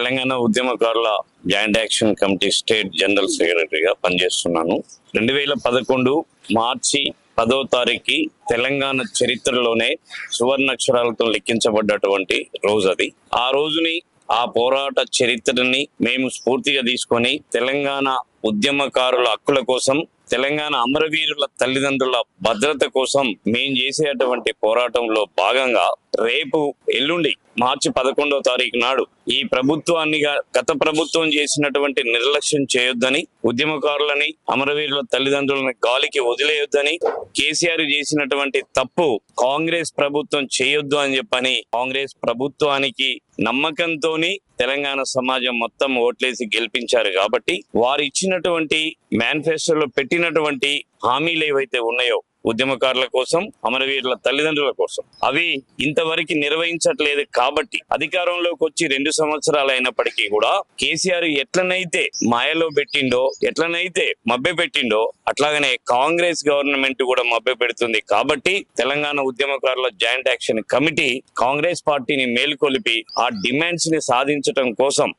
తెలంగాణ ఉద్యమకారుల joint action committee state general సెక్రటరీగా పనిచేస్తున్నాను. రెండు వేల పదకొండు మార్చి పదో తారీఖు తెలంగాణ చరిత్రలోనే సువర్ణాక్షరాలతో లెక్కించబడ్డటువంటి రోజు అది. ఆ రోజుని ఆ పోరాట చరిత్రని మేము స్ఫూర్తిగా తీసుకొని తెలంగాణ ఉద్యమకారుల హక్కుల కోసం తెలంగాణ అమరవీరుల తల్లిదండ్రుల భద్రత కోసం మేం చేసేటువంటి పోరాటంలో భాగంగా రేపు ఎల్లుండి మార్చి పదకొండో తారీఖు నాడు ఈ ప్రభుత్వాన్ని గత ప్రభుత్వం చేసినటువంటి నిర్లక్ష్యం చేయొద్దని ఉద్యమకారులని అమరవీరుల తల్లిదండ్రులని గాలికి వదిలేయొద్దని కేసీఆర్ చేసినటువంటి తప్పు కాంగ్రెస్ ప్రభుత్వం చేయొద్దు అని చెప్పని కాంగ్రెస్ ప్రభుత్వానికి నమ్మకంతోని తెలంగాణ సమాజం మొత్తం ఓట్లేసి గెలిపించారు కాబట్టి వారు ఇచ్చినటువంటి మేనిఫెస్టోలో పెట్టినటువంటి హామీలు ఏవైతే ఉన్నాయో ఉద్యమకారుల కోసం అమరవీరుల తల్లిదండ్రుల కోసం. అవి ఇంతవరకు నిర్వహించట్లేదు కాబట్టి అధికారంలోకి వచ్చి రెండు సంవత్సరాలు అయినప్పటికీ కూడా కేసీఆర్ ఎట్లనైతే మాయలో పెట్టిండో ఎట్లనైతే మభ్య పెట్టిండో అట్లాగనే కాంగ్రెస్ గవర్నమెంట్ కూడా మభ్య పెడుతుంది కాబట్టి తెలంగాణ ఉద్యమకారుల జాయింట్ యాక్షన్ కమిటీ కాంగ్రెస్ పార్టీని మేలుకొలిపి ఆ డిమాండ్స్ని సాధించటం కోసం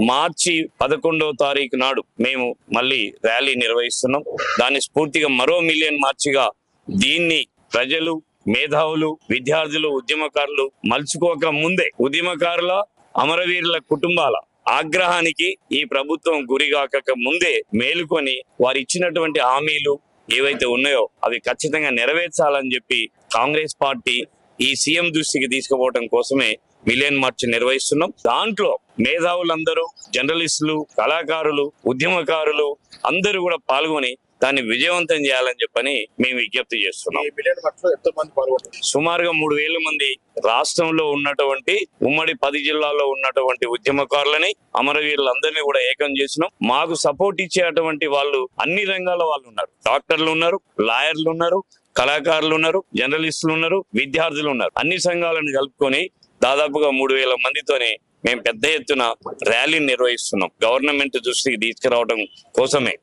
మార్చి పదకొండవ తారీఖు నాడు మేము మళ్ళీ ర్యాలీ నిర్వహిస్తున్నాం. దాన్ని స్ఫూర్తిగా మరో మిలియన్ మార్చిగా దీన్ని ప్రజలు మేధావులు విద్యార్థులు ఉద్యమకారులు మలుచుకోక ముందే ఉద్యమకారుల అమరవీరుల కుటుంబాల ఆగ్రహానికి ఈ ప్రభుత్వం గురిగాక ముందే మేలుకొని వారు ఇచ్చినటువంటి హామీలు ఏవైతే ఉన్నాయో అవి ఖచ్చితంగా నెరవేర్చాలని చెప్పి కాంగ్రెస్ పార్టీ ఈ సీఎం దృష్టికి తీసుకుపోవడం కోసమే మిలియన్ మార్చ్ నిర్వహిస్తున్నాం. దాంట్లో మేధావులందరూ జర్నలిస్టులు కళాకారులు ఉద్యమకారులు అందరూ కూడా పాల్గొని దాన్ని విజయవంతం చేయాలని చెప్పని మేము విజ్ఞప్తి చేస్తున్నాం. సుమారుగా మూడు వేల మంది రాష్ట్రంలో ఉన్నటువంటి ఉమ్మడి పది జిల్లాల్లో ఉన్నటువంటి ఉద్యమకారులని అమరవీరులందరినీ కూడా ఏకం చేసినాం. మాకు సపోర్ట్ ఇచ్చేటువంటి వాళ్ళు అన్ని రంగాల వాళ్ళు ఉన్నారు. డాక్టర్లు ఉన్నారు లాయర్లు ఉన్నారు కళాకారులు ఉన్నారు జర్నలిస్టులు ఉన్నారు విద్యార్థులు ఉన్నారు. అన్ని సంఘాలను కలుపుకొని దాదాపుగా మూడు వేల మందితోనే మేము పెద్ద ఎత్తున ర్యాలీని నిర్వహిస్తున్నాం. గవర్నమెంట్ దృష్టికి తీసుకురావడం కోసమే.